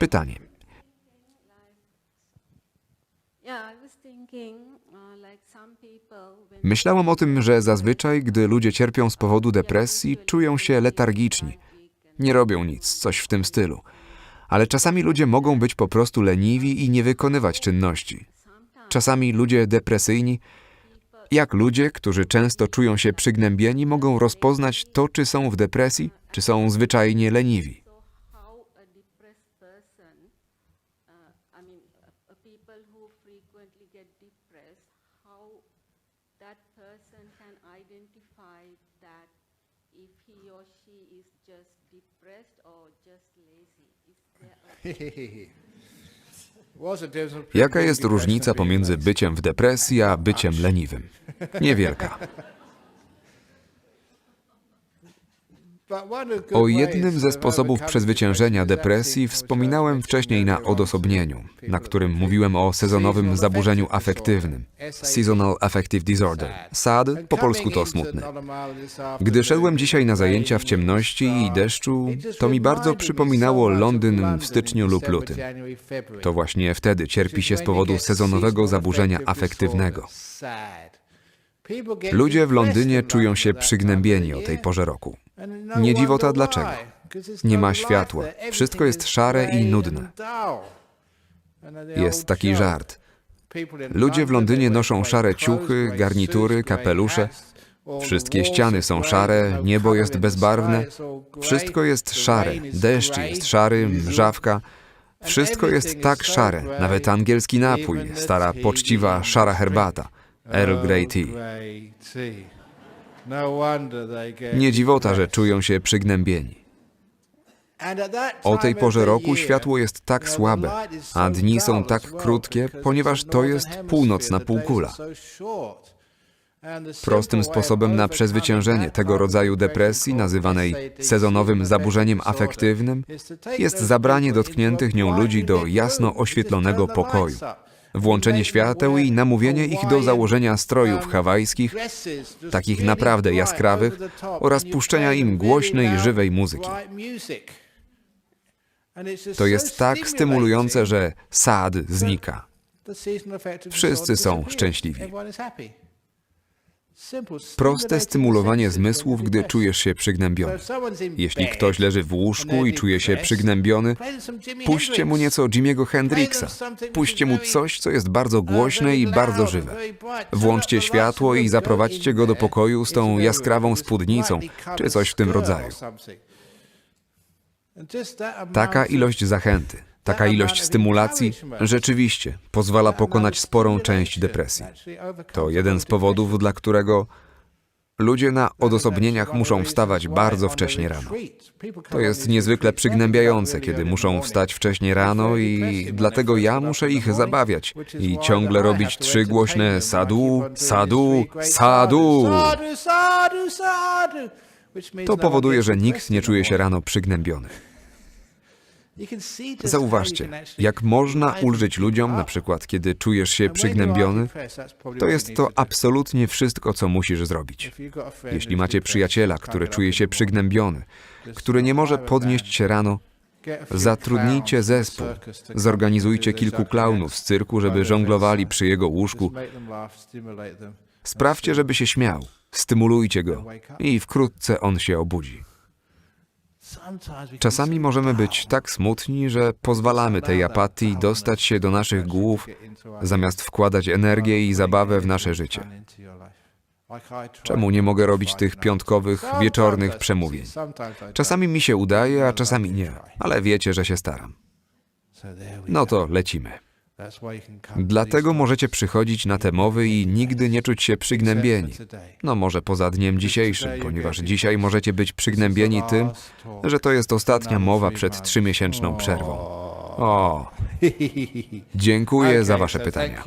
Pytanie. Uh, Myślałam o tym, że zazwyczaj, gdy ludzie cierpią z powodu depresji, czują się letargiczni. Nie robią nic, coś w tym stylu. Ale czasami ludzie mogą być po prostu leniwi i nie wykonywać czynności. Czasami ludzie depresyjni, jak ludzie, którzy często czują się przygnębieni, mogą rozpoznać to, czy są w depresji, czy są zwyczajnie leniwi. so how a depressed person, uh, I mean, uh, people who get depressed, how that person can identify that if he or she is just depressed or just lazy. Is there a Jaka jest różnica pomiędzy byciem w depresji a byciem leniwym? Niewielka. O jednym ze sposobów przezwyciężenia depresji wspominałem wcześniej na odosobnieniu, na którym mówiłem o sezonowym zaburzeniu afektywnym. Seasonal Affective Disorder. SAD, po polsku to smutny. Gdy szedłem dzisiaj na zajęcia w ciemności i deszczu, to mi bardzo przypominało Londyn w styczniu lub lutym. To właśnie wtedy cierpi się z powodu sezonowego zaburzenia afektywnego. Ludzie w Londynie czują się przygnębieni o tej porze roku. Nie dziwota dlaczego. Nie ma światła. Wszystko jest szare i nudne. Jest taki żart. Ludzie w Londynie noszą szare ciuchy, garnitury, kapelusze. Wszystkie ściany są szare, niebo jest bezbarwne. Wszystko jest szare. Deszcz jest szary, mrzawka. Wszystko jest tak szare. Nawet angielski napój, stara poczciwa szara herbata. Earl Grey Tea. Nie dziwota, że czują się przygnębieni. O tej porze roku światło jest tak słabe, a dni są tak krótkie, ponieważ to jest północna półkula. Prostym sposobem na przezwyciężenie tego rodzaju depresji, nazywanej sezonowym zaburzeniem afektywnym, jest zabranie dotkniętych nią ludzi do jasno oświetlonego pokoju, włączenie świateł i namówienie ich do założenia strojów hawajskich, takich naprawdę jaskrawych, oraz puszczenia im głośnej, żywej muzyki. To jest tak stymulujące, że sad znika. Wszyscy są szczęśliwi. Proste stymulowanie zmysłów, gdy czujesz się przygnębiony. Jeśli ktoś leży w łóżku i czuje się przygnębiony, puśćcie mu nieco Jimiego Hendrixa. Puśćcie mu coś, co jest bardzo głośne i bardzo żywe. Włączcie światło i zaprowadźcie go do pokoju z tą jaskrawą spódnicą, czy coś w tym rodzaju. Taka ilość zachęty, taka ilość stymulacji rzeczywiście pozwala pokonać sporą część depresji. To jeden z powodów, dla którego ludzie na odosobnieniach muszą wstawać bardzo wcześnie rano. To jest niezwykle przygnębiające, kiedy muszą wstać wcześnie rano i dlatego ja muszę ich zabawiać i ciągle robić trzy głośne sadu, sadu, sadu. To powoduje, że nikt nie czuje się rano przygnębiony. Zauważcie, jak można ulżyć ludziom, na przykład kiedy czujesz się przygnębiony, to jest to absolutnie wszystko, co musisz zrobić. Jeśli macie przyjaciela, który czuje się przygnębiony, który nie może podnieść się rano, zatrudnijcie zespół, zorganizujcie kilku klaunów z cyrku, żeby żonglowali przy jego łóżku, sprawdźcie, żeby się śmiał, stymulujcie go. I wkrótce on się obudzi. Czasami możemy być tak smutni, że pozwalamy tej apatii dostać się do naszych głów, zamiast wkładać energię i zabawę w nasze życie. Czemu nie mogę robić tych piątkowych, wieczornych przemówień? Czasami mi się udaje, a czasami nie, ale wiecie, że się staram. No to lecimy. Dlatego możecie przychodzić na te mowy i nigdy nie czuć się przygnębieni. No może poza dniem dzisiejszym, ponieważ dzisiaj możecie być przygnębieni tym, że to jest ostatnia mowa przed trzymiesięczną przerwą. O, dziękuję za wasze pytania.